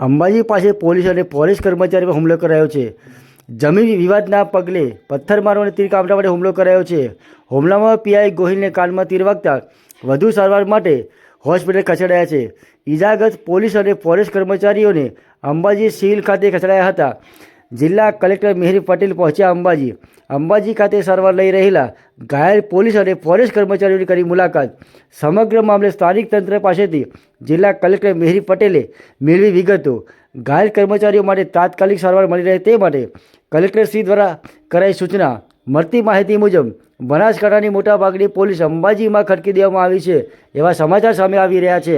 અંબાજી પાસે પોલીસ અને પોલીસ કર્મચારી પર હુમલો કરાયો છે. જમીન વિવાદના પગલે પથ્થરમારો અને તીર કામટા માટે હુમલો કરાયો છે. હુમલામાં પીઆઈ ગોહિલને કાનમાં તીર વાગતા વધુ સારવાર માટે હોસ્પિટલ ખસેડાયા છે. ઇજાગત પોલીસ અને ફોરેસ્ટ કર્મચારીઓને અંબાજી સિવિલ ખાતે ખસેડાયા હતા. જિલ્લા કલેક્ટર મિહિર પટેલ પહોંચ્યા અંબાજી. અંબાજી ખાતે સારવાર લઈ રહેલા ઘાયલ પોલીસ અને ફોરેસ્ટ કર્મચારીઓની કરી મુલાકાત. સમગ્ર મામલે સ્થાનિક તંત્ર પાસેથી જિલ્લા કલેક્ટર મિહિર પટેલે મેળવી વિગતો. ઘાયલ કર્મચારીઓ માટે તાત્કાલિક સારવાર મળી રહે તે માટે કલેક્ટરશ્રી દ્વારા કરાઈ સૂચના. મળતી માહિતી મુજબ, બનાસકાંઠાની મોટાભાગની પોલીસ અંબાજીમાં ખડકી દેવામાં આવી છે એવા સમાચાર સામે આવી રહ્યા છે.